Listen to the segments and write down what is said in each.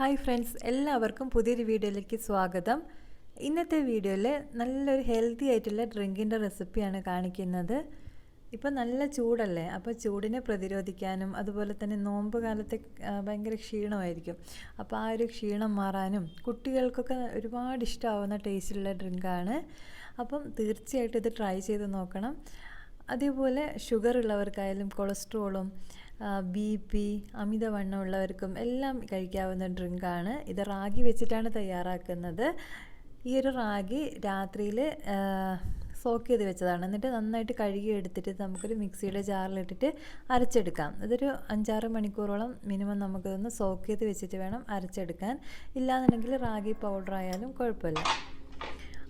Hi friends എല്ലാവർക്കും പുതിയൊരു വീഡിയോയിലേക്ക് സ്വാഗതം. ഇന്നത്തെ വീഡിയോയിൽ നല്ലൊരു ഹെൽത്തി ആയിട്ടുള്ള ഡ്രിങ്കിന്റെ റെസിപ്പിയാണ് കാണിക്കുന്നത്. ഇപ്പം നല്ല ചൂടല്ലേ? അപ്പോൾ ചൂടിനെ പ്രതിരോധിക്കാനും അതുപോലെ തന്നെ നോമ്പ് കാലത്തെ ഭയങ്കര ക്ഷീണമായിരിക്കും. അപ്പോൾ ആ ഒരു ക്ഷീണം മാറാനും കുട്ടികൾക്കൊക്കെ ഒരുപാട് ഇഷ്ടമാവുന്ന ടേസ്റ്റിലുള്ള ഡ്രിങ്കാണ്. അപ്പം തീർച്ചയായിട്ടും ഇത് ട്രൈ ചെയ്ത് നോക്കണം. അതേപോലെ ഷുഗർ ഉള്ളവർക്കായാലും കൊളസ്ട്രോളും ബി പി അമിതവണ്ണമുള്ളവർക്കും എല്ലാം കഴിക്കാവുന്ന ഡ്രിങ്കാണ്. ഇത് റാഗി വെച്ചിട്ടാണ് തയ്യാറാക്കുന്നത്. ഈ ഒരു റാഗി രാത്രിയിൽ സോക്ക് ചെയ്ത് വെച്ചതാണ്. എന്നിട്ട് നന്നായിട്ട് കഴുകി എടുത്തിട്ട് നമുക്കൊരു മിക്സിയുടെ ജാറിലിട്ടിട്ട് അരച്ചെടുക്കാം. ഇതൊരു അഞ്ചാറ് മണിക്കൂറോളം മിനിമം നമുക്കിതൊന്ന് സോക്ക് ചെയ്ത് വെച്ചിട്ട് വേണം അരച്ചെടുക്കാൻ. ഇല്ലാന്നുണ്ടെങ്കിൽ റാഗി പൗഡർ ആയാലും കുഴപ്പമില്ല.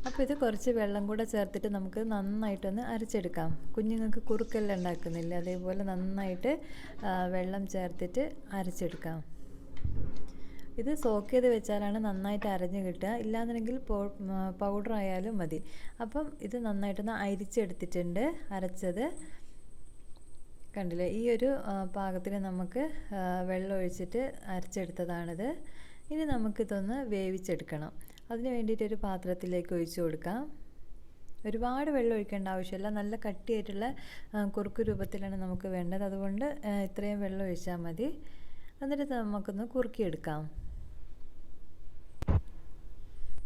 അപ്പോൾ ഇത് കുറച്ച് വെള്ളം കൂടെ ചേർത്തിട്ട് നമുക്ക് നന്നായിട്ടൊന്ന് അരച്ചെടുക്കാം. കുഞ്ഞുങ്ങൾക്ക് കുറുക്കെല്ലാം ഉണ്ടാക്കുന്നില്ല. അതേപോലെ നന്നായിട്ട് വെള്ളം ചേർത്തിട്ട് അരച്ചെടുക്കാം. ഇത് സോക്ക് ചെയ്ത് വെച്ചാലാണ് നന്നായിട്ട് അരഞ്ഞ് കിട്ടുക. ഇല്ലാന്നുണ്ടെങ്കിൽ പൗഡർ ആയാലും മതി. അപ്പം ഇത് നന്നായിട്ടൊന്ന് അരിച്ചെടുത്തിട്ടുണ്ട് അരച്ചത്. കണ്ടില്ലേ? ഈ ഒരു പാകത്തിന് നമുക്ക് വെള്ളം ഒഴിച്ചിട്ട് അരച്ചെടുത്തതാണിത്. ഇനി നമുക്കിതൊന്ന് വേവിച്ചെടുക്കണം. അതിന് വേണ്ടിയിട്ട് ഒരു പാത്രത്തിലേക്ക് ഒഴിച്ചു കൊടുക്കാം. ഒരുപാട് വെള്ളം ഒഴിക്കേണ്ട ആവശ്യമില്ല. നല്ല കട്ടിയായിട്ടുള്ള കുറുക്ക് രൂപത്തിലാണ് നമുക്ക് വേണ്ടത്. അതുകൊണ്ട് ഇത്രയും വെള്ളം ഒഴിച്ചാൽ മതി. എന്നിട്ട് നമുക്കൊന്ന് കുറുക്കിയെടുക്കാം.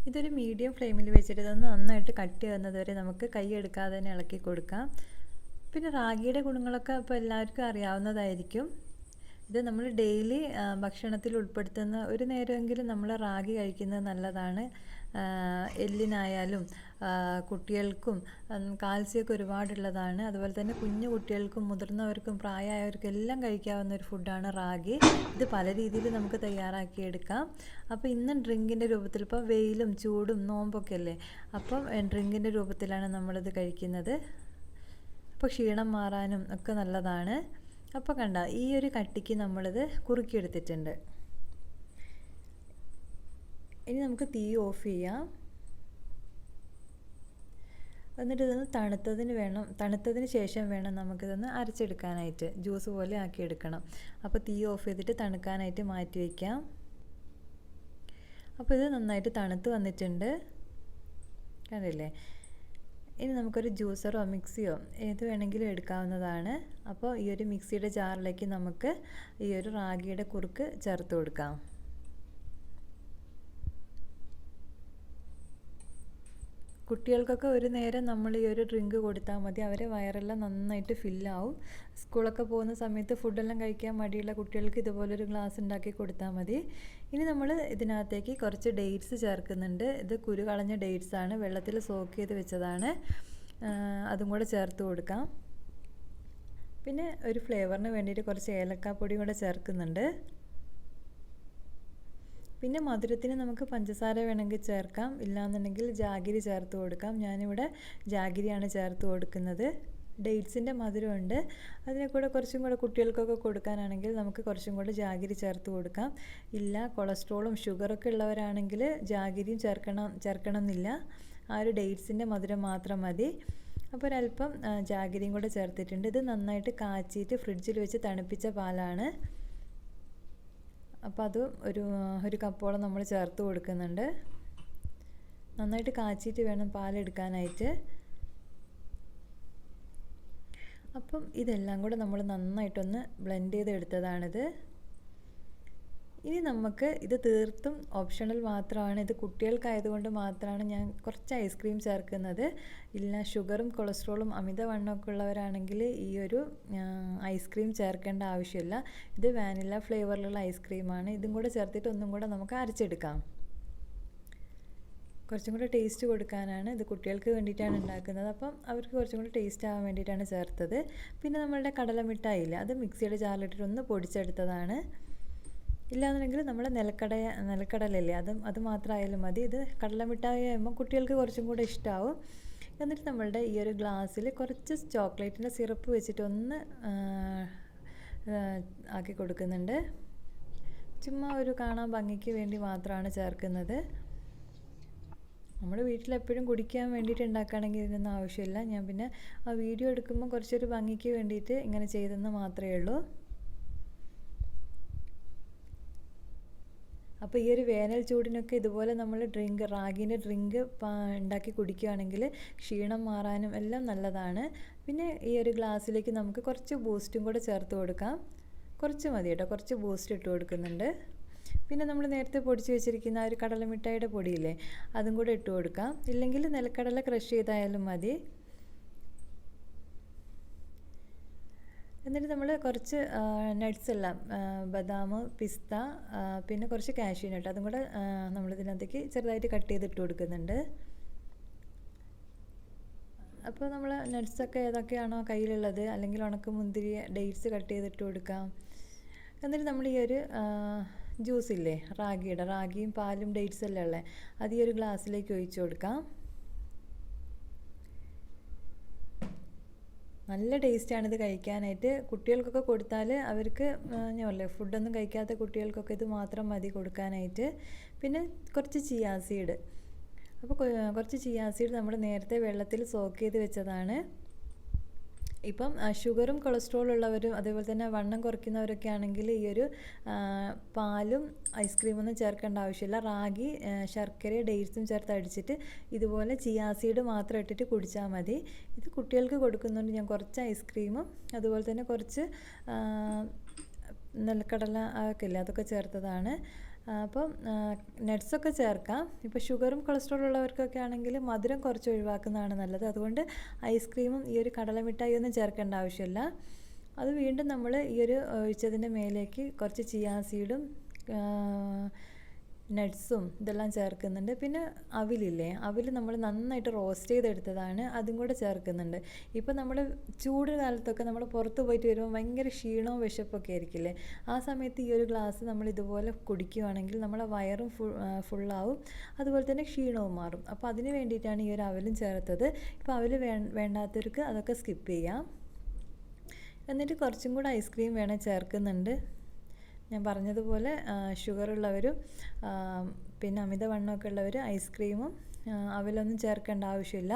ഇതൊരു മീഡിയം ഫ്ലെയിമിൽ വെച്ചിട്ട് ഇതൊന്ന് നന്നായിട്ട് കട്ടി വന്നതുവരെ നമുക്ക് കൈ എടുക്കാതെ തന്നെ ഇളക്കി കൊടുക്കാം. പിന്നെ റാഗിയുടെ ഗുണങ്ങളൊക്കെ ഇപ്പോൾ എല്ലാവർക്കും അറിയാവുന്നതായിരിക്കും. ഇത് നമ്മൾ ഡെയിലി ഭക്ഷണത്തിൽ ഉൾപ്പെടുത്തുന്ന ഒരു നേരമെങ്കിലും നമ്മൾ റാഗി കഴിക്കുന്നത് നല്ലതാണ്. എല്ലിനായാലും കുട്ടികൾക്കും കാൽസ്യമൊക്കെ ഒരുപാടുള്ളതാണ്. അതുപോലെ തന്നെ കുഞ്ഞു കുട്ടികൾക്കും മുതിർന്നവർക്കും പ്രായമായവർക്കും എല്ലാം കഴിക്കാവുന്ന ഒരു ഫുഡാണ് റാഗി. ഇത് പല രീതിയിൽ നമുക്ക് തയ്യാറാക്കിയെടുക്കാം അപ്പോൾ ഇന്ന് ഡ്രിങ്കിന്റെ രൂപത്തിൽ ഇപ്പോൾ വെയിലും ചൂടും നോമ്പൊക്കെ അല്ലേ? അപ്പം ഡ്രിങ്കിന്റെ രൂപത്തിലാണ് നമ്മളിത് കഴിക്കുന്നത്. അപ്പോൾ ക്ഷീണം മാറാനും ഒക്കെ നല്ലതാണ്. അപ്പോൾ കണ്ട ഈ ഒരു കട്ടിക്ക് നമ്മളിത് കുറുക്കിയെടുത്തിട്ടുണ്ട്. ഇനി നമുക്ക് തീ ഓഫ് ചെയ്യാം. എന്നിട്ട് ഇതൊന്ന് തണുത്തതിന് വേണം തണുത്തതിന് ശേഷം വേണം നമുക്കിതൊന്ന് അരച്ചെടുക്കാനായിട്ട് ജ്യൂസ് പോലെ ആക്കിയെടുക്കണം. അപ്പോൾ തീ ഓഫ് ചെയ്തിട്ട് തണുക്കാനായിട്ട് മാറ്റി വയ്ക്കാം അപ്പോൾ ഇത് നന്നായിട്ട് തണുത്ത് വന്നിട്ടുണ്ട്. കണ്ടില്ലേ? ഇനി നമുക്കൊരു ജ്യൂസറോ മിക്സിയോ ഏത് വേണമെങ്കിലും എടുക്കാവുന്നതാണ്. അപ്പോൾ ഈ ഒരു മിക്സിയുടെ ജാറിലേക്ക് നമുക്ക് ഈ ഒരു റാഗിയുടെ കുറുക്ക് ചേർത്ത് കൊടുക്കാം. കുട്ടികൾക്കൊക്കെ ഒരു നേരം നമ്മൾ ഈ ഒരു ഡ്രിങ്ക് കൊടുത്താൽ മതി. അവരെ വയറെല്ലാം നന്നായിട്ട് ഫില്ലാവും സ്കൂളൊക്കെ പോകുന്ന സമയത്ത് ഫുഡെല്ലാം കഴിക്കാൻ മടിയുള്ള കുട്ടികൾക്ക് ഇതുപോലൊരു ഗ്ലാസ് ഉണ്ടാക്കി കൊടുത്താൽ മതി. ഇനി നമ്മൾ ഇതിനകത്തേക്ക് കുറച്ച് ഡേറ്റ്സ് ചേർക്കുന്നുണ്ട്. ഇത് കുരു കളഞ്ഞ ഡേറ്റ്സ് ആണ്. വെള്ളത്തിൽ സോക്ക് ചെയ്ത് വെച്ചതാണ്. അതും കൂടെ ചേർത്ത് കൊടുക്കാം. പിന്നെ ഒരു ഫ്ലേവറിന് വേണ്ടിയിട്ട് കുറച്ച് ഏലക്കാപ്പൊടി കൂടെ ചേർക്കുന്നുണ്ട്. പിന്നെ മധുരത്തിന് നമുക്ക് പഞ്ചസാര വേണമെങ്കിൽ ചേർക്കാം. ഇല്ലാന്നുണ്ടെങ്കിൽ ജാഗിരി ചേർത്ത് കൊടുക്കാം. ഞാനിവിടെ ജാഗിരിയാണ് ചേർത്ത് കൊടുക്കുന്നത്. ഡേറ്റ്സിന്റെ മധുരമുണ്ട്. അതിനെ കൂടെ കുറച്ചും കൂടെ കുട്ടികൾക്കൊക്കെ കൊടുക്കാനാണെങ്കിൽ നമുക്ക് കുറച്ചും കൂടെ ജാഗിരി ചേർത്ത് കൊടുക്കാം. ഇല്ല കൊളസ്ട്രോളും ഷുഗറൊക്കെ ഉള്ളവരാണെങ്കിൽ ജാഗിരിയും ചേർക്കണം ചേർക്കണം എന്നില്ല ആ ഒരു ഡേറ്റ്സിന്റെ മധുരം മാത്രം മതി. അപ്പോൾ ഒരല്പം ജാഗിരിയും കൂടെ ചേർത്തിട്ടുണ്ട്. ഇത് നന്നായിട്ട് കാച്ചിയിട്ട് ഫ്രിഡ്ജിൽ വെച്ച് തണുപ്പിച്ച പാലാണ്. അപ്പോൾ അത് ഒരു ഒരു കപ്പോളം നമ്മൾ ചേർത്ത് കൊടുക്കുന്നുണ്ട്. നന്നായിട്ട് കാച്ചിട്ട് വേണം പാലെടുക്കാനായിട്ട്. അപ്പം ഇതെല്ലാം കൂടെ നമ്മൾ നന്നായിട്ടൊന്ന് ബ്ലെൻഡ് ചെയ്തെടുത്തതാണിത്. ഇനി നമുക്ക് ഇത് തീർത്തും ഓപ്ഷണൽ മാത്രമാണ്. ഇത് കുട്ടികൾക്കായതുകൊണ്ട് മാത്രമാണ് ഞാൻ കുറച്ച് ഐസ്ക്രീം ചേർക്കുന്നത്. ഇല്ല ഷുഗറും കൊളസ്ട്രോളും അമിതവണ്ണമൊക്കെ ഉള്ളവരാണെങ്കിൽ ഈ ഒരു ഐസ്ക്രീം ചേർക്കേണ്ട ആവശ്യമില്ല. ഇത് വാനില ഫ്ലേവറിലുള്ള ഐസ്ക്രീമാണ് ഇതും കൂടെ ചേർത്തിട്ട് ഒന്നും കൂടെ നമുക്ക് അരച്ചെടുക്കാം. കുറച്ചും കൂടെ ടേസ്റ്റ് കൊടുക്കാനാണ് ഇത് കുട്ടികൾക്ക് വേണ്ടിയിട്ടാണ് ഉണ്ടാക്കുന്നത്. അപ്പം അവർക്ക് കുറച്ചും കൂടെ ടേസ്റ്റ് ആവാൻ വേണ്ടിയിട്ടാണ് ചേർത്തത്. പിന്നെ നമ്മളുടെ കടല മിഠായില്ല അത് മിക്സിയുടെ ജാറിലിട്ടിട്ട് ഒന്ന് പൊടിച്ചെടുത്തതാണ്. ഇല്ലാന്നുണ്ടെങ്കിൽ നമ്മൾ നിലക്കട നിലക്കടലല്ലേ? അതും അത് മാത്രമായാലും മതി. ഇത് കടലമിഠായി ആകുമ്പോൾ കുട്ടികൾക്ക് കുറച്ചും കൂടെ ഇഷ്ടമാവും എന്നിട്ട് നമ്മളുടെ ഈ ഒരു ഗ്ലാസ്സിൽ കുറച്ച് ചോക്ലേറ്റിന്റെ സിറപ്പ് വെച്ചിട്ടൊന്ന് ആക്കി കൊടുക്കുന്നുണ്ട്. ചുമ്മാ ഒരു കാണാൻ ഭംഗിക്ക് വേണ്ടി മാത്രമാണ് ചേർക്കുന്നത്. നമ്മൾ വീട്ടിലെപ്പോഴും കുടിക്കാൻ വേണ്ടിയിട്ട് ഉണ്ടാക്കുകയാണെങ്കിൽ ഇതിനൊന്നും ആവശ്യമില്ല. ഞാൻ പിന്നെ ആ വീഡിയോ എടുക്കുമ്പോൾ കുറച്ചൊരു ഭംഗിക്ക് വേണ്ടിയിട്ട് ഇങ്ങനെ ചെയ്തെന്ന് മാത്രമേ ഉള്ളൂ. അപ്പോൾ ഈ ഒരു വേനൽ ചൂടിനൊക്കെ ഇതുപോലെ നമ്മൾ ഡ്രിങ്ക് റാഗിന്റെ ഡ്രിങ്ക് ഉണ്ടാക്കി കുടിക്കുകയാണെങ്കിൽ ക്ഷീണം മാറാനും എല്ലാം നല്ലതാണ്. പിന്നെ ഈ ഒരു ഗ്ലാസ്സിലേക്ക് നമുക്ക് കുറച്ച് ബൂസ്റ്റും കൂടെ ചേർത്ത് കൊടുക്കാം. കുറച്ച് മതി കേട്ടോ കുറച്ച് ബൂസ്റ്റ് ഇട്ട് കൊടുക്കുന്നുണ്ട്. പിന്നെ നമ്മൾ നേരത്തെ പൊടിച്ച് വെച്ചിരിക്കുന്ന ആ ഒരു കടലമിഠായിയുടെ പൊടിയില്ലേ അതും കൂടെ ഇട്ട് കൊടുക്കാം. ഇല്ലെങ്കിൽ നിലക്കടല ക്രഷ് ചെയ്തായാലും മതി. എന്നിട്ട് നമ്മൾ കുറച്ച് നട്ട്സ് എല്ലാം ബദാം പിസ്ത പിന്നെ കുറച്ച് കാഷ്യൂ നട്ട് അതും കൂടെ നമ്മൾ ഇതിനകത്തേക്ക് ചെറുതായിട്ട് കട്ട് ചെയ്തിട്ട് കൊടുക്കുന്നുണ്ട്. അപ്പോൾ നമ്മൾ നട്ട്സൊക്കെ ഏതൊക്കെയാണോ കയ്യിലുള്ളത് അല്ലെങ്കിൽ ഉണക്ക് മുന്തിരി ഡേറ്റ്സ് കട്ട് ചെയ്തിട്ട് കൊടുക്കാം. എന്നിട്ട് നമ്മൾ ഈ ഒരു ജ്യൂസ് ഇല്ലേ റാഗിയുടെ റാഗിയും പാലും ഡേറ്റ്സ് എല്ലാം ഉള്ളത് അത് ഈ ഒരു ഗ്ലാസ്സിലേക്ക് ഒഴിച്ചു കൊടുക്കാം. നല്ല ടേസ്റ്റാണ് ഇത് കഴിക്കാനായിട്ട്. കുട്ടികൾക്കൊക്കെ കൊടുത്താൽ അവർക്ക് പറയില്ലേ ഫുഡൊന്നും കഴിക്കാത്ത കുട്ടികൾക്കൊക്കെ ഇത് മാത്രം മതി കൊടുക്കാനായിട്ട്. പിന്നെ കുറച്ച് ചിയാസീഡ് അപ്പോൾ കുറച്ച് ചിയാസീഡ് നമ്മൾ നേരത്തെ വെള്ളത്തിൽ സോക്ക് ചെയ്ത് വെച്ചതാണ്. ഇപ്പം ഷുഗറും കൊളസ്ട്രോൾ ഉള്ളവരും അതേപോലെ തന്നെ വണ്ണം കുറയ്ക്കുന്നവരൊക്കെ ആണെങ്കിൽ ഈ ഒരു പാലും ഐസ്ക്രീമൊന്നും ചേർക്കേണ്ട ആവശ്യമില്ല. റാഗി ശർക്കര ഡേറ്റ്സും ചേർത്ത് അടിച്ചിട്ട് ഇതുപോലെ ചിയാസീഡ് മാത്രം ഇട്ടിട്ട് കുടിച്ചാൽ മതി. ഇത് കുട്ടികൾക്ക് കൊടുക്കുന്നുണ്ട് ഞാൻ കുറച്ച് ഐസ്ക്രീമും അതുപോലെ തന്നെ കുറച്ച് നെൽക്കടല ഒക്കെ ഇല്ലേ അതൊക്കെ ചേർത്തതാണ്. അപ്പം നട്ട്സൊക്കെ ചേർക്കാം. ഇപ്പോൾ ഷുഗറും കൊളസ്ട്രോൾ ഉള്ളവർക്കൊക്കെ ആണെങ്കിൽ മധുരം കുറച്ച് ഒഴിവാക്കുന്നതാണ് നല്ലത്. അതുകൊണ്ട് ഐസ്ക്രീമും ഈ ഒരു കടലമിഠായി ഒന്നും ചേർക്കേണ്ട ആവശ്യമില്ല. അത് വീണ്ടും നമ്മൾ ഈ ഒരു ഒഴിച്ചതിന്റെ മേലേക്ക് കുറച്ച് ചിയാ സീഡും നട്ട്സും ഇതെല്ലാം ചേർക്കുന്നുണ്ട്. പിന്നെ അവിലില്ലേ? അവിൽ നമ്മൾ നന്നായിട്ട് റോസ്റ്റ് ചെയ്തെടുത്തതാണ് അതും കൂടെ ചേർക്കുന്നുണ്ട്. ഇപ്പം നമ്മൾ ചൂട് കാലത്തൊക്കെ നമ്മൾ പുറത്ത് പോയിട്ട് വരുമ്പോൾ ഭയങ്കര ക്ഷീണവും വിശപ്പൊക്കെ ആയിരിക്കില്ലേ? ആ സമയത്ത് ഈ ഒരു ഗ്ലാസ് നമ്മൾ ഇതുപോലെ കുടിക്കുകയാണെങ്കിൽ നമ്മളെ വയറും ഫുൾ ഫുള്ളാവും അതുപോലെ തന്നെ ക്ഷീണവും മാറും. അപ്പോൾ അതിന് വേണ്ടിയിട്ടാണ് ഈ ഒരു അവലും ചേർത്തത്. ഇപ്പോൾ അവൽ വേ വേണ്ടാത്തവർക്ക് അതൊക്കെ സ്കിപ്പ് ചെയ്യാം. എന്നിട്ട് കുറച്ചും കൂടെ ഐസ്ക്രീം വേണേൽ ചേർക്കുന്നുണ്ട്. ഞാൻ പറഞ്ഞതുപോലെ ഷുഗർ ഉള്ളവരും പിന്നെ അമിതവണ്ണമൊക്കെ ഉള്ളവർ ഐസ്ക്രീമും അവലൊന്നും ചേർക്കേണ്ട ആവശ്യമില്ല.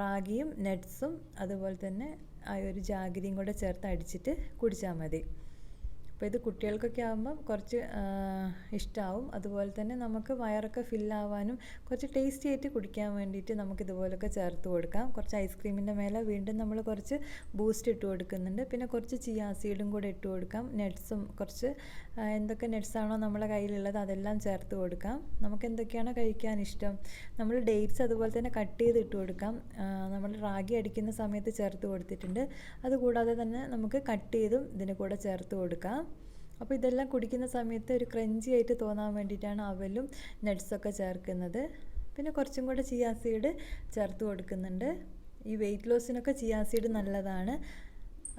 റാഗിയും നട്ട്സും അതുപോലെ തന്നെ ആ ഒരു ജാഗരിയും കൂടെ ചേർത്ത് അടിച്ചിട്ട് കുടിച്ചാൽ മതി. അപ്പോൾ ഇത് കുട്ടികൾക്കൊക്കെ ആകുമ്പോൾ കുറച്ച് ഇഷ്ടമാവും അതുപോലെ തന്നെ നമുക്ക് വയറൊക്കെ ഫില്ലാവാനും കുറച്ച് ടേസ്റ്റി ആയിട്ട് കുടിക്കാൻ വേണ്ടിയിട്ട് നമുക്ക് ഇതുപോലൊക്കെ ചേർത്ത് കൊടുക്കാം. കുറച്ച് ഐസ്ക്രീമിന്റെ മേലെ വീണ്ടും നമ്മൾ കുറച്ച് ബൂസ്റ്റ് ഇട്ട് കൊടുക്കുന്നുണ്ട്. പിന്നെ കുറച്ച് ചിയാ സീഡും കൂടെ ഇട്ട് കൊടുക്കാം. നട്ട്സും കുറച്ച് എന്തൊക്കെ നട്ട്സാണോ നമ്മളെ കയ്യിലുള്ളത് അതെല്ലാം ചേർത്ത് കൊടുക്കാം. നമുക്ക് എന്തൊക്കെയാണോ കഴിക്കാൻ ഇഷ്ടം നമ്മൾ ഡേറ്റ്സ് അതുപോലെ തന്നെ കട്ട് ചെയ്ത് ഇട്ട് കൊടുക്കാം നമ്മൾ റാഗി അടിക്കുന്ന സമയത്ത് ചേർത്ത് കൊടുത്തിട്ടുണ്ട്. അതുകൂടാതെ തന്നെ നമുക്ക് കട്ട് ചെയ്തും ഇതിന്റെ കൂടെ ചേർത്ത് കൊടുക്കാം. അപ്പോൾ ഇതെല്ലാം കുടിക്കുന്ന സമയത്ത് ഒരു ക്രഞ്ചി ആയിട്ട് തോന്നാൻ വേണ്ടിയിട്ടാണ് അവലും നട്ട്സൊക്കെ ചേർക്കുന്നത്. പിന്നെ കുറച്ചും കൂടെ ചിയാ സീഡ് ചേർത്ത് കൊടുക്കുന്നുണ്ട്. ഈ വെയിറ്റ് ലോസിനൊക്കെ ചിയാ സീഡ് നല്ലതാണ്.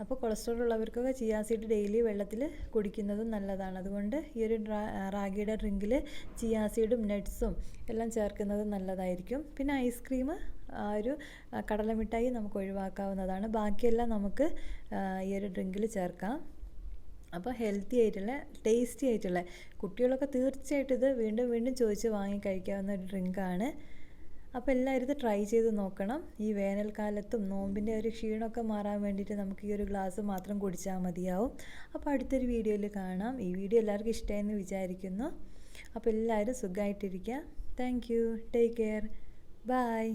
അപ്പോൾ കൊളസ്ട്രോൾ ഉള്ളവർക്കൊക്കെ ചിയാ സീഡ് ഡെയിലി വെള്ളത്തിൽ കുടിക്കുന്നതും നല്ലതാണ്. അതുകൊണ്ട് ഈ ഒരു റാഗിയുടെ ഡ്രിങ്കിൽ ചിയാ സീഡും നട്ട്സും എല്ലാം ചേർക്കുന്നത് നല്ലതായിരിക്കും. പിന്നെ ഐസ്ക്രീം ആ ഒരു കടലമിഠായി നമുക്ക് ഒഴിവാക്കാവുന്നതാണ്. ബാക്കിയെല്ലാം നമുക്ക് ഈ ഒരു ഡ്രിങ്കിൽ ചേർക്കാം. അപ്പോൾ ഹെൽത്തി ആയിട്ടുള്ള ടേസ്റ്റി ആയിട്ടുള്ള കുട്ടികളൊക്കെ തീർച്ചയായിട്ടും ഇത് വീണ്ടും വീണ്ടും ചോദിച്ച് വാങ്ങി കഴിക്കാവുന്ന ഒരു ഡ്രിങ്കാണ്. അപ്പോൾ എല്ലാവരും ഇത് ട്രൈ ചെയ്ത് നോക്കണം. ഈ വേനൽക്കാലത്തും നോമ്പിന്റെ ഒരു ക്ഷീണമൊക്കെ മാറാൻ വേണ്ടിയിട്ട് നമുക്ക് ഈ ഒരു ഗ്ലാസ് മാത്രം കുടിച്ചാൽ മതിയാവും. അപ്പോൾ അടുത്തൊരു വീഡിയോയിൽ കാണാം. ഈ വീഡിയോ എല്ലാവർക്കും ഇഷ്ടമായെന്ന് വിചാരിക്കുന്നു. അപ്പോൾ എല്ലാവരും സുഖമായിട്ടിരിക്കുക. Thank you take care bye